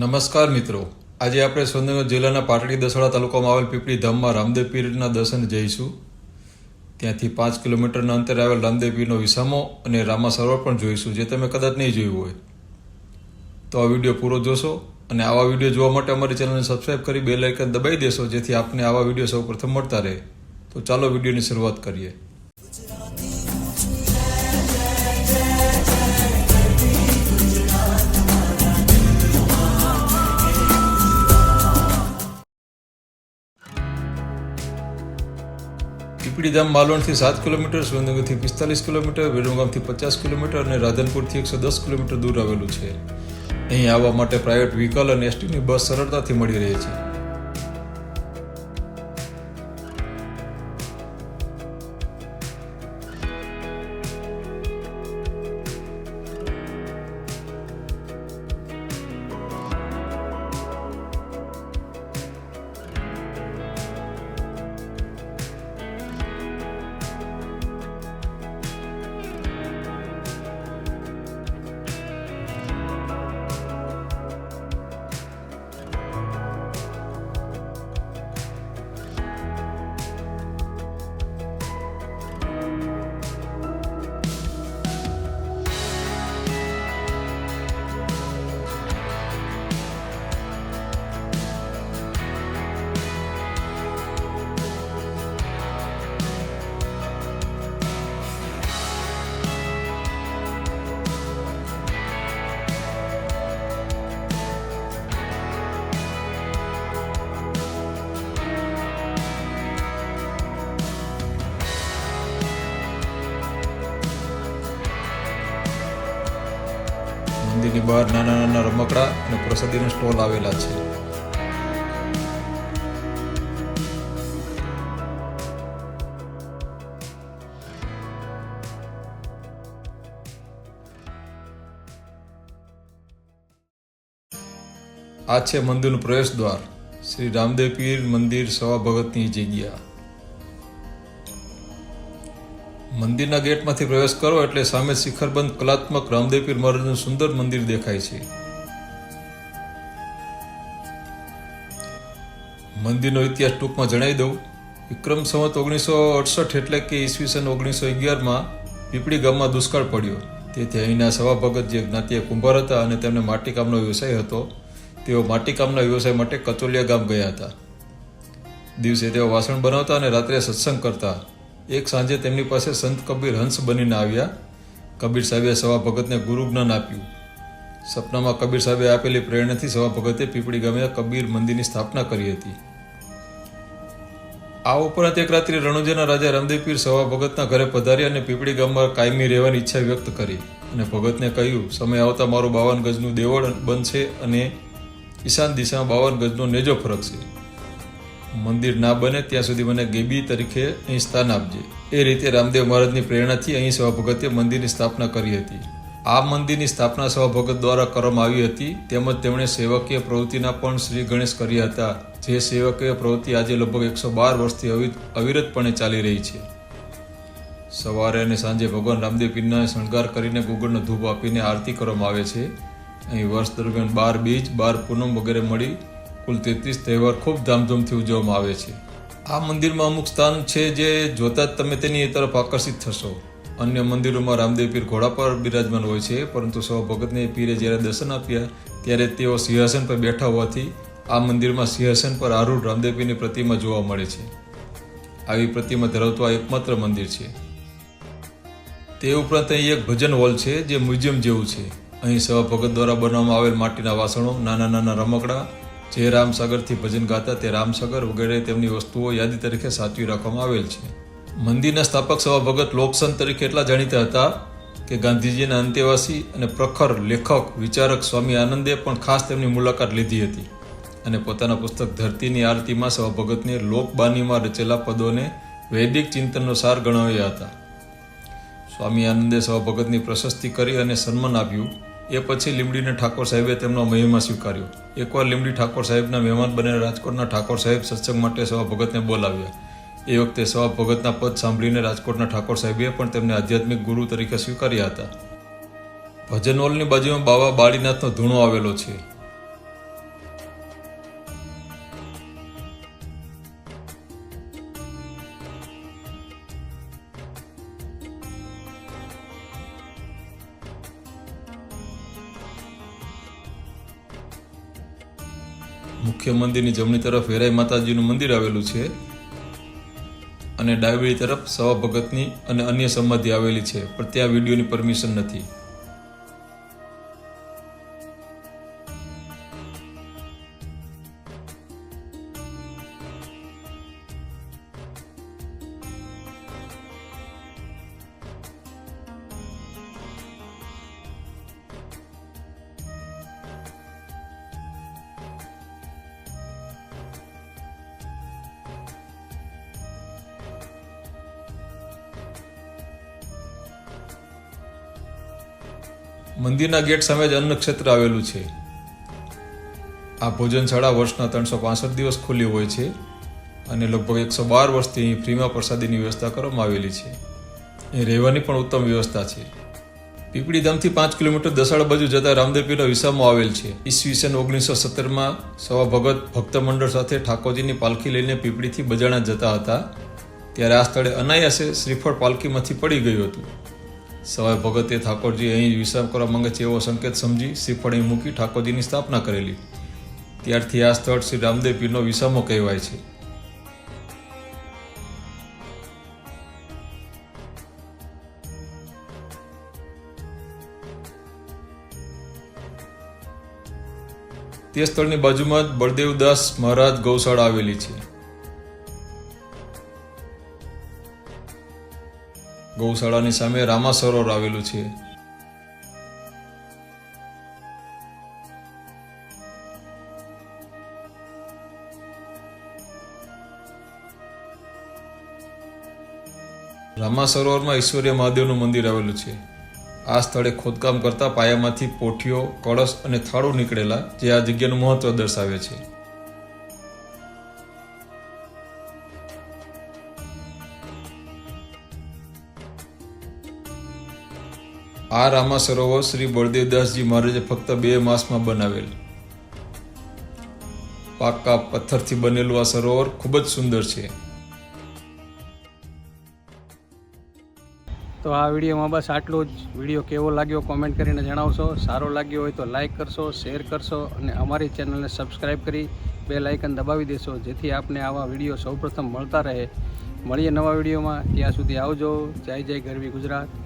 નમસ્કાર મિત્રો. આજે આપણે સુરેન્દ્રનગર જિલ્લાના પાટડી દસોડા તાલુકામાં આવેલ પીપળી ધામમાં રામદેવ પીરના દર્શન જઈશું. ત્યાંથી પાંચ કિલોમીટરના અંતરે આવેલ રામદેવ પીરનો વિસામો અને રામા સરોવર પણ જોઈશું, જે તમે કદાચ નહીં જોયું હોય. તો આ વીડિયો પૂરો જોશો અને આવા વીડિયો જોવા માટે અમારી ચેનલને સબસ્ક્રાઈબ કરી બે લાઇકન દબાઈ દેશો, જેથી આપને આવા વીડિયો સૌ પ્રથમ મળતા રહે. તો ચાલો વિડીયોની શરૂઆત કરીએ. પીપળી ધામ માલવણથી સાત કિલોમીટર, સુરેન્દ્રનગરથી પિસ્તાલીસ કિલોમીટર વિરમગામથી પચાસ કિલોમીટર અને રાધનપુરથી એકસો દસ કિલોમીટર દૂર આવેલું છે. અહીં આવવા માટે પ્રાઇવેટ વ્હીકલ અને એસટીની બસ સરળતાથી મળી રહે છે. મંદિરની બહાર નાના નાના રમકડા અને પ્રસાદીના સ્ટોલ આવેલા છે. આ છે મંદિરનું પ્રવેશ દ્વાર. શ્રી રામદેવ પીર મંદિર સવા ભગતની જગ્યા. મંદિરના ગેટમાંથી પ્રવેશ કરો એટલે સામે શિખરબંધ કલાત્મક રામદેવપીર મહારાજનું સુંદર મંદિર દેખાય છે. મંદિરનો ઇતિહાસ ટૂંકમાં જણાવી દઉં. વિક્રમ સંવત ઓગણીસો અડસઠ એટલે કે ઈસવીસન ઓગણીસો અગિયારમાં પીપળી ગામમાં દુષ્કાળ પડ્યો. તેથી અહીંના સવા ભગત જે જ્ઞાતિય કુંભાર હતા અને તેમને માટીકામનો વ્યવસાય હતો, તેઓ માટીકામના વ્યવસાય માટે કચોલિયા ગામ ગયા હતા. દિવસે તેઓ વાસણ બનાવતા અને રાત્રે સત્સંગ કરતા. એક સાંજે તેમની પાસે સંત કબીર હંસ બનીને આવ્યા. કબીર સાહેબે સવા ભગતને ગુરુ જ્ઞાન આપ્યું. સપનામાં કબીર સાહેબે આપેલી પ્રેરણાથી સવા ભગતે પીપળી ગામે કબીર મંદિરની સ્થાપના કરી હતી. આ ઉપરાંત એક રાત્રે રણુજાના રાજા રામદેવપીર સવા ભગતના ઘરે પધારી અને પીપળી ગામમાં કાયમી રહેવાની ઈચ્છા વ્યક્ત કરી અને ભગતને કહ્યું, સમય આવતા મારું બાવન ગજનું દેવળ બનશે અને ઈશાન દિશામાં બાવન ગજનો નેજો ફરકશે. મંદિર ના બને, ત્યાં સુધી મને ગેબી તરીકે અહીં સ્થાન આપજે. એ રીતે રામદેવ મહારાજની પ્રેરણાથી અહીં સવા ભગતે મંદિરની સ્થાપના કરી હતી. આ મંદિરની સ્થાપના સભાભગત દ્વારા કરવામાં આવી હતી. તેમજ તેમણે સેવકીય પ્રવૃત્તિના પણ શ્રી ગણેશ કર્યા હતા. જે સેવકીય પ્રવૃત્તિ આજે લગભગ એકસો બાર વર્ષથી અવિરતપણે ચાલી રહી છે. સવારે અને સાંજે ભગવાન રામદેવ પીરના શણગાર કરીને ગુગળનો ધૂપ આપીને આરતી કરવામાં આવે છે. અહીં વર્ષ દરમિયાન બાર બીજ, બાર પૂનમ વગેરે મળી કુલ તેત્રીસ તહેવાર ખૂબ ધામધૂમથી ઉજવવામાં આવે છે. આ મંદિરમાં અમુક સ્થાન છે જે જોતા જ તમે તેની તરફ આકર્ષિત થશો. અન્ય મંદિરોમાં રામદેવ પીર ઘોડા પર બિરાજમાન હોય છે, પરંતુ સૌ ભગતને પીરે જ્યારે દર્શન આપ્યા, ત્યારે તેઓ સિંહાસન પર બેઠા હોવાથી આ મંદિરમાં સિંહાસન પર આરૂઢ રામદેવ પીરની પ્રતિમા જોવા મળે છે. આવી પ્રતિમા ધરાવતું આ એકમાત્ર મંદિર છે. તે ઉપરાંત અહીં એક ભજન હોલ છે, જે મ્યુઝિયમ જેવું છે. અહીં સવા ભગત દ્વારા બનાવવામાં આવેલ માટીના વાસણો નાના નાના રમકડા જે રામસાગરથી ભજન ગાતા તે રામસાગર વગેરે તેમની વસ્તુઓ યાદી તરીકે સાચવી રાખવામાં આવેલ છે. મંદિરના સ્થાપક સવા ભગત લોકસંત તરીકે એટલા જાણીતા હતા કે ગાંધીજીના અંતેવાસી અને પ્રખર લેખક, વિચારક સ્વામી આનંદે પણ ખાસ તેમની મુલાકાત લીધી હતી અને પોતાના પુસ્તક ધરતીની આરતીમાં સવા ભગતને લોકબાનીમાં રચેલા પદોને વૈદિક ચિંતનનો સાર ગણાવ્યા હતા. સ્વામી આનંદે સવા ભગતની પ્રશસ્તિ કરી અને સન્માન આપ્યું. એ પછી લીમડીને ઠાકોર સાહેબે તેમનો મહિમા સ્વીકાર્યો. એકવાર લીમડી ઠાકોર સાહેબના મહેમાન બનેલા રાજકોટના ઠાકોર સાહેબ સત્સંગ માટે સવા ભગતને બોલાવ્યા. એ વખતે સવા ભગતના પદ સાંભળીને રાજકોટના ઠાકોર સાહેબે પણ તેમને આધ્યાત્મિક ગુરુ તરીકે સ્વીકાર્યા હતા. ભજન હોલની બાજુમાં બાવા બાળીનાથનો ધૂણો આવેલો છે. મુખ્ય મંદિરની જમણી તરફ વેરાઈ માતાજીનું મંદિર આવેલું છે અને ડાબી તરફ સવા ભગતની અને અન્ય સમાધિ આવેલી છે, પણ ત્યાં વિડીયોની પરમિશન નથી. મંદિરના ગેટ સામે જ અન્ન ક્ષેત્ર આવેલું છે. આ ભોજનશાળા વર્ષના ત્રણસો પાસઠ દિવસ ખુલ્લી હોય છે અને લગભગ એકસો બાર વર્ષથી અહીં ફ્રીમાં પ્રસાદીની વ્યવસ્થા કરવામાં આવેલી છે. અહીં રહેવાની પણ ઉત્તમ વ્યવસ્થા છે. પીપળી ધામથી પાંચ કિલોમીટર દસાડ બાજુ જતા રામદેવપીરા વિસામાં આવેલ છે. ઈસવીસન ઓગણીસો સત્તરમાં સવા ભગત ભક્ત મંડળ સાથે ઠાકોરજીની પાલખી લઈને પીપળીથી બજાણા જતા હતા. ત્યારે આ સ્થળે અનાયાસે શ્રીફળ પાલખીમાંથી પડી ગયું હતું. સવાય ભગતે ઠાકોરજી અહીં વિશ્રામ કરવા માંગે છે એવો સંકેત સમજી શ્રીફળ મૂકી ઠાકોરજીની સ્થાપના કરેલી. ત્યારથી આ સ્થળ શ્રી રામદેવ પીરનો વિસામો કહેવાય છે. તે સ્થળની બાજુમાં જ બળદેવદાસ મહારાજ ગૌશાળા આવેલી છે. ગૌશાળાની સામે રામા સરોવર આવેલું છે. રામા સરોવરમાં ઈશ્વરીય મહાદેવનું મંદિર આવેલું છે. આ સ્થળે ખોદકામ કરતા પાયામાંથી પોઠીઓ, કળશ અને થાળો નીકળેલા જે આ જગ્યાનું મહત્વ દર્શાવે છે. આ રામા સરોવર શ્રી બળદેવદાસજી મહારાજે ફક્ત બે માસમાં બનાવેલ. પાકા પથ્થરથી બનેલું આ સરોવર ખૂબ જ સુંદર છે. તો આ વિડીયોમાં બસ આટલું જ. વીડિયો કેવો લાગ્યો કોમેન્ટ કરીને જણાવશો. સારો લાગ્યો હોય તો લાઇક કરશો, શેર કરશો અને અમારી ચેનલને સબસ્ક્રાઈબ કરી બે લાઇકન દબાવી દેશો, જેથી આપને આવા વીડિયો સૌપ્રથમ મળતા રહે. મળીએ નવા વિડીયોમાં. ત્યાં સુધી આવજો. જય જય ગરવી ગુજરાત.